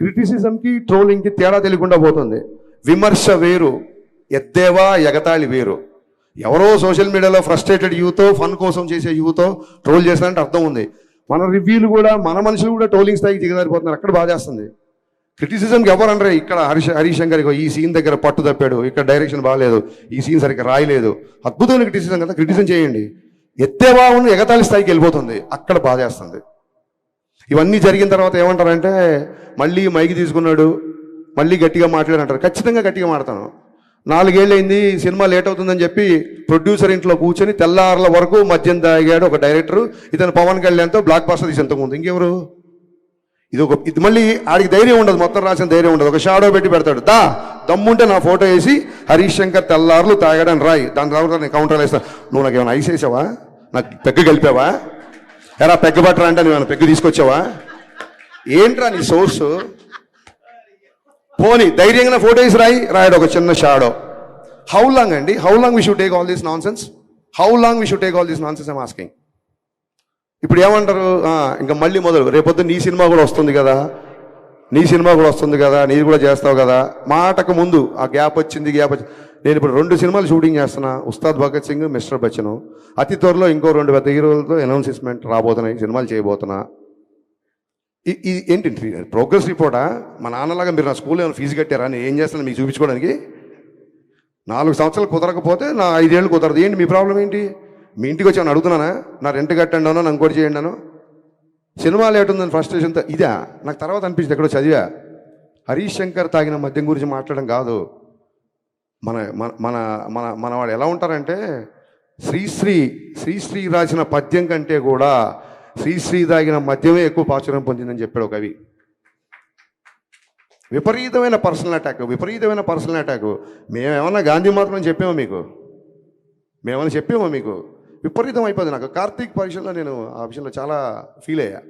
క్రిటిసిజంకి ట్రోలింగ్కి తేడా తెలియకుండా పోతుంది. విమర్శ వేరు ఎద్దేవా ఎగతాళి వేరు. ఎవరో సోషల్ మీడియాలో ఫ్రస్ట్రేటెడ్ యూతో ఫన్ కోసం చేసే యూతో ట్రోల్ చేస్తారంటే అర్థం ఉంది. మన రివ్యూలు కూడా మన మనుషులు కూడా ట్రోలింగ్ స్థాయికి దిగదారిపోతున్నారు అక్కడ బాధేస్తుంది క్రిటిసిజంకి ఎవరు అనరే. ఇక్కడ హరీష్ హరీష్ శంకర్ ఈ సీన్ దగ్గర పట్టు తప్పాడు. ఇక్కడ డైరెక్షన్ బాగాలేదు. ఈ సీన్ సరిగ్గా రాయలేదు. అద్భుతమైన క్రిటిసిజం కదా. క్రిటిసిజం చేయండి. ఎత్తేవా ఉన్న ఎగతాళి స్థాయికి వెళ్ళిపోతుంది. అక్కడ బాధేస్తుంది ఇవన్నీ జరిగిన తర్వాత ఏమంటారంటే మళ్ళీ మైకి తీసుకున్నాడు మళ్ళీ గట్టిగా మాట్లాడంటారు. ఖచ్చితంగా గట్టిగా మాడతాను నాలుగేళ్ళైంది సినిమా లేట్ అవుతుందని చెప్పి ప్రొడ్యూసర్ ఇంట్లో కూర్చొని తెల్లారుల వరకు మద్యం తాగాడు ఒక డైరెక్టర్. ఇతను పవన్ కళ్యాణ్తో బ్లాక్ బాస్టర్ తీసి ముందు. ఇంకెవరు? ఇది ఒక ఇది మళ్ళీ ఆడికి ధైర్యం ఉండదు మొత్తం రాసిన ధైర్యం ఉండదు. ఒక షాడో పెట్టి పెడతాడు. దా దమ్ముంటే నా ఫోటో వేసి హరీష్ శంకర్ తెల్లారులు తాగాడని రాయి. దాని తర్వాత నేను కౌంటర్ వేస్తాను నువ్వు నాకు ఏమైనా ఐస్ వేసావా? నాకు పెగ్గు కలిపావా? ఎరా పెగ్గబట్టరా అంటే నువ్వు పెగ్గు తీసుకొచ్చావా? ఏంట్రా నీ సోర్స్? పోనీ ధైర్యంగా ఫోటోస్ రాయి రాయడు ఒక చిన్న షాడో హౌ లాంగ్ అండి? How long we should take all this nonsense how long we should take all this nonsense asking ఇప్పుడు ఏమంటారు? ఇంకా మళ్ళీ మొదలు. రేపొద్దు నీ సినిమా కూడా వస్తుంది కదా? నీ సినిమా కూడా వస్తుంది కదా? నీది కూడా చేస్తావు కదా? మాటకు ముందు ఆ గ్యాప్ వచ్చింది గ్యాప్ వచ్చింది నేను ఇప్పుడు రెండు సినిమాలు షూటింగ్ చేస్తున్నా. ఉస్తాద్ భగత్ సింగ్ మిస్టర్ బచ్చన్. అతి త్వరలో ఇంకో రెండు పెద్ద హీరోలతో అనౌన్స్మెంట్ రాబోతున్నాయి సినిమాలు చేయబోతున్నా. ఇది ఏంటి ప్రోగ్రెస్ రిపోర్టా? మా నాన్నలాగా మీరు నా స్కూల్లో ఏమైనా ఫీజు కట్టారా? నేను ఏం చేస్తాను మీకు చూపించుకోవడానికి? నాలుగు సంవత్సరాలు కుదరకపోతే నా ఐదేళ్ళు కుదరదు. ఏంటి మీ ప్రాబ్లం ఏంటి? మీ ఇంటికి వచ్చి అడుగుతున్నానా? నా రెంట్ కట్టండి అనో నా ఇంకోటి చేయండి అనో సినిమా లేట్ ఉందని ఫ్రస్ట్రేషన్తో ఇదా? నాకు తర్వాత అనిపించింది ఎక్కడో చదివా. హరీష్ శంకర్ తాగిన మద్యం గురించి మాట్లాడడం కాదు. మన మన మన మన వాడు ఎలా ఉంటారంటే శ్రీశ్రీ శ్రీశ్రీ రాసిన పద్యం కంటే కూడా శ్రీశ్రీ తాగిన మద్యమే ఎక్కువ ప్రాచుర్యం పొందిందని చెప్పాడు ఒక కవి. విపరీతమైన పర్సనల్ అటాక్ విపరీతమైన పర్సనల్ అటాక్. మేమేమన్నా గాంధీ మాత్రం చెప్పామా మీకు? మేమన్నా చెప్పామా మీకు? విపరీతం అయిపోయింది నాకు. కార్తీక్ పరీక్షలో నేను ఆ విషయంలో చాలా ఫీల్ అయ్యా.